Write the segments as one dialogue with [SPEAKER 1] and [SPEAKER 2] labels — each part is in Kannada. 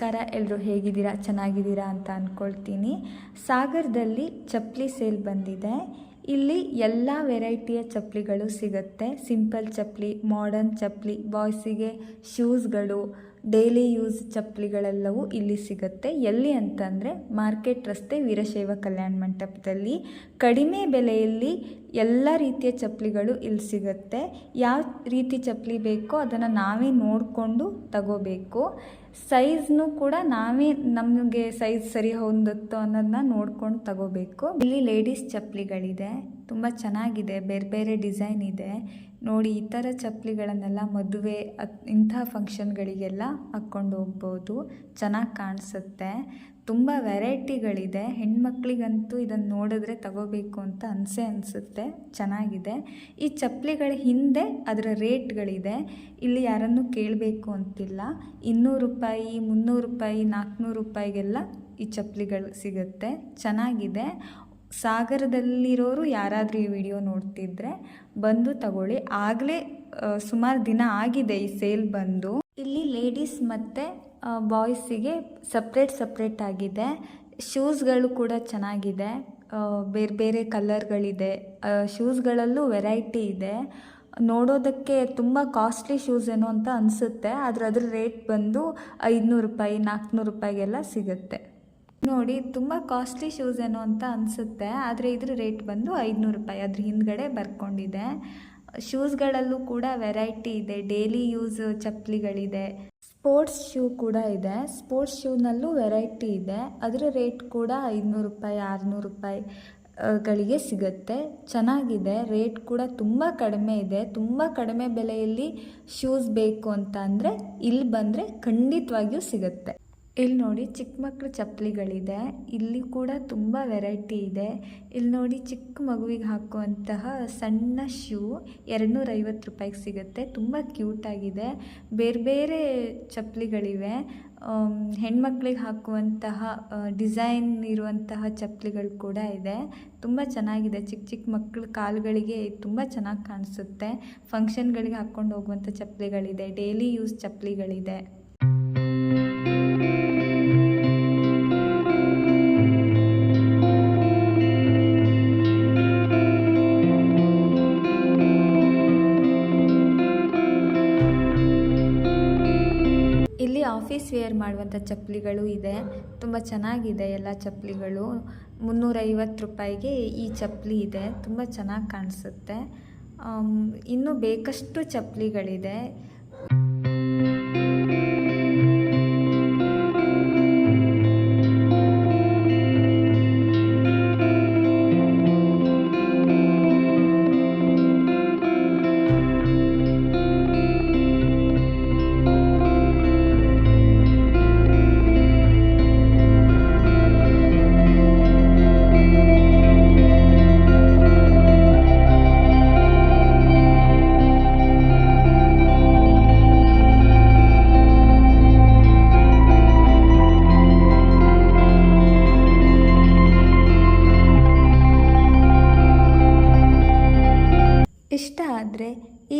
[SPEAKER 1] ನಮಸ್ಕಾರ ಎಲ್ಲರೂ ಹೇಗಿದ್ದೀರಾ? ಚೆನ್ನಾಗಿದ್ದೀರಾ ಅಂತ ಅಂದ್ಕೊಳ್ತೀನಿ ಸಾಗರದಲ್ಲಿ ಚಪ್ಪಲಿ ಸೇಲ್ ಬಂದಿದೆ. ಇಲ್ಲಿ ಎಲ್ಲ ವೆರೈಟಿಯ ಚಪ್ಪಲಿಗಳು ಸಿಗುತ್ತೆ. ಸಿಂಪಲ್ ಚಪ್ಪಲಿ ಮಾಡರ್ನ್ ಚಪ್ಪಲಿ ಬಾಯ್ಸಿಗೆ ಶೂಸ್ಗಳು ಡೈಲಿ ಯೂಸ್ ಚಪ್ಪಲಿಗಳೆಲ್ಲವೂ ಇಲ್ಲಿ ಸಿಗುತ್ತೆ. ಎಲ್ಲಿ ಅಂತಂದರೆ ಮಾರ್ಕೆಟ್ ರಸ್ತೆ ವೀರಶೈವ ಕಲ್ಯಾಣ ಮಂಟಪದಲ್ಲಿ. ಕಡಿಮೆ ಬೆಲೆಯಲ್ಲಿ ಎಲ್ಲ ರೀತಿಯ ಚಪ್ಪಲಿಗಳು ಇಲ್ಲಿ ಸಿಗುತ್ತೆ. ಯಾವ ರೀತಿ ಚಪ್ಪಲಿ ಬೇಕೋ ಅದನ್ನು ನಾವೇ ನೋಡಿಕೊಂಡು ತಗೋಬೇಕು. ಸೈಜ್ನು ಕೂಡ ನಾವೇ ನಮಗೆ ಸೈಜ್ ಸರಿ ಹೊಂದುತ್ತೋ ಅನ್ನೋದನ್ನ ನೋಡ್ಕೊಂಡು ತಗೋಬೇಕು. ಇಲ್ಲಿ ಲೇಡೀಸ್ ಚಪ್ಪಲಿಗಳಿದೆ. ತುಂಬ ಚೆನ್ನಾಗಿದೆ. ಬೇರೆ ಬೇರೆ ಡಿಸೈನ್ ಇದೆ. ನೋಡಿ, ಈ ಥರ ಚಪ್ಪಲಿಗಳನ್ನೆಲ್ಲ ಮದುವೆ ಇಂಥ ಫಂಕ್ಷನ್ಗಳಿಗೆಲ್ಲ ಹಾಕ್ಕೊಂಡು ಹೋಗ್ಬೋದು. ಚೆನ್ನಾಗಿ ಕಾಣಿಸುತ್ತೆ. ತುಂಬ ವೆರೈಟಿಗಳಿದೆ. ಹೆಣ್ಮಕ್ಳಿಗಂತೂ ಇದನ್ನು ನೋಡಿದ್ರೆ ತಗೋಬೇಕು ಅಂತ ಅನಿಸೇ ಅನಿಸುತ್ತೆ. ಚೆನ್ನಾಗಿದೆ. ಈ ಚಪ್ಪಲಿಗಳ ಹಿಂದೆ ಅದರ ರೇಟ್ಗಳಿದೆ. ಇಲ್ಲಿ ಯಾರನ್ನು ಕೇಳಬೇಕು ಅಂತಿಲ್ಲ. ಇನ್ನೂರು ರೂಪಾಯಿ, ಮುನ್ನೂರು ರೂಪಾಯಿ ನಾಲ್ಕುನೂರು ರೂಪಾಯಿಗೆಲ್ಲ ಈ ಚಪ್ಪಲಿಗಳು ಸಿಗುತ್ತೆ. ಚೆನ್ನಾಗಿದೆ. ಸಾಗರದಲ್ಲಿರೋರು ಯಾರಾದರೂ ಈ ವಿಡಿಯೋ ನೋಡ್ತಿದ್ರೆ ಬಂದು ತಗೊಳ್ಳಿ. ಆಗಲೇ ಸುಮಾರು ದಿನ ಆಗಿದೆ ಈ ಸೇಲ್ ಬಂದು. ಇಲ್ಲಿ ಲೇಡೀಸ್ ಮತ್ತು ಬಾಯ್ಸಿಗೆ ಸಪ್ರೇಟ್ ಸಪ್ರೇಟ್ ಆಗಿದೆ. ಶೂಸ್ಗಳು ಕೂಡ ಚೆನ್ನಾಗಿದೆ. ಬೇರೆ ಬೇರೆ ಕಲರ್ಗಳಿದೆ ಶೂಸ್ಗಳಲ್ಲೂ ವೆರೈಟಿ ಇದೆ. ನೋಡೋದಕ್ಕೆ ತುಂಬ ಕಾಸ್ಟ್ಲಿ ಶೂಸ್ ಏನೋ ಅಂತ ಅನಿಸುತ್ತೆ. ಆದರೆ ಅದ್ರ ರೇಟ್ ಬಂದು ಐದುನೂರು ರೂಪಾಯಿ, ನಾಲ್ಕುನೂರು ರೂಪಾಯಿಗೆಲ್ಲ ಸಿಗುತ್ತೆ. ನೋಡಿ, ತುಂಬ ಕಾಸ್ಟ್ಲಿ ಶೂಸ್ ಏನೋ ಅಂತ ಅನಿಸುತ್ತೆ. ಆದರೆ ಇದ್ರ ರೇಟ್ ಬಂದು ಐದುನೂರು ರೂಪಾಯಿ. ಅದ್ರ ಹಿಂದ್ಗಡೆ ಬರ್ಕೊಂಡಿದೆ. ಶೂಸ್ಗಳಲ್ಲೂ ಕೂಡ ವೆರೈಟಿ ಇದೆ. ಡೈಲಿ ಯೂಸ್ ಚಪ್ಪಲಿಗಳಿದೆ. ಸ್ಪೋರ್ಟ್ಸ್ ಶೂ ಕೂಡ ಇದೆ. ಸ್ಪೋರ್ಟ್ಸ್ ಶೂನಲ್ಲೂ ವೆರೈಟಿ ಇದೆ. ಅದರ ರೇಟ್ ಕೂಡ ಐದುನೂರು ರೂಪಾಯಿ, ಆರುನೂರು ರೂಪಾಯಿ ಗಳಿಗೆ ಸಿಗುತ್ತೆ. ಚೆನ್ನಾಗಿದೆ. ರೇಟ್ ಕೂಡ ತುಂಬ ಕಡಿಮೆ ಇದೆ. ತುಂಬ ಕಡಿಮೆ ಬೆಲೆಯಲ್ಲಿ ಶೂಸ್ ಬೇಕು ಅಂತ ಅಂದರೆ ಇಲ್ಲಿ ಬಂದರೆ ಖಂಡಿತವಾಗಿಯೂ ಸಿಗುತ್ತೆ. ಇಲ್ಲಿ ನೋಡಿ ಚಿಕ್ಕ ಮಕ್ಕಳು ಚಪ್ಪಲಿಗಳಿದೆ. ಇಲ್ಲಿ ಕೂಡ ತುಂಬ ವೆರೈಟಿ ಇದೆ. ಇಲ್ಲಿ ನೋಡಿ ಚಿಕ್ಕ ಮಗುವಿಗೆ ಹಾಕುವಂತಹ ಸಣ್ಣ ಶೂ ಎರಡುನೂರೈವತ್ತು ರೂಪಾಯಿಗೆ ಸಿಗುತ್ತೆ. ತುಂಬ ಕ್ಯೂಟಾಗಿದೆ ಬೇರೆ ಬೇರೆ ಚಪ್ಪಲಿಗಳಿವೆ. ಹೆಣ್ಮಕ್ಳಿಗೆ ಹಾಕುವಂತಹ ಡಿಸೈನ್ ಇರುವಂತಹ ಚಪ್ಪಲಿಗಳು ಕೂಡ ಇದೆ. ತುಂಬ ಚೆನ್ನಾಗಿದೆ. ಚಿಕ್ಕ ಚಿಕ್ಕ ಮಕ್ಕಳ ಕಾಲುಗಳಿಗೆ ತುಂಬ ಚೆನ್ನಾಗಿ ಕಾಣಿಸುತ್ತೆ. ಫಂಕ್ಷನ್ಗಳಿಗೆ ಹಾಕ್ಕೊಂಡು ಹೋಗುವಂಥ ಚಪ್ಪಲಿಗಳಿದೆ. ಡೈಲಿ ಯೂಸ್ ಚಪ್ಪಲಿಗಳಿದೆ. ಆಫೀಸ್ ವೇರ್ ಮಾಡುವಂಥ ಚಪ್ಪಲಿಗಳು ಇದೆ. ತುಂಬ ಚೆನ್ನಾಗಿದೆ ಎಲ್ಲ ಚಪ್ಪಲಿಗಳು. ಮುನ್ನೂರೈವತ್ತು ರೂಪಾಯಿಗೆ ಈ ಚಪ್ಪಲಿ ಇದೆ. ತುಂಬ ಚೆನ್ನಾಗಿ ಕಾಣಿಸುತ್ತೆ. ಇನ್ನೂ ಬೇಕಷ್ಟು ಚಪ್ಪಲಿಗಳಿದೆ.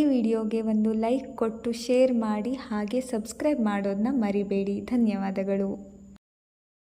[SPEAKER 1] ಈ ವಿಡಿಯೋಗೆ ಒಂದು ಲೈಕ್ ಕೊಟ್ಟು ಶೇರ್ ಮಾಡಿ ಹಾಗೆ ಸಬ್ಸ್ಕ್ರೈಬ್ ಮಾಡೋದನ್ನ ಮರಿಬೇಡಿ. ಧನ್ಯವಾದಗಳು.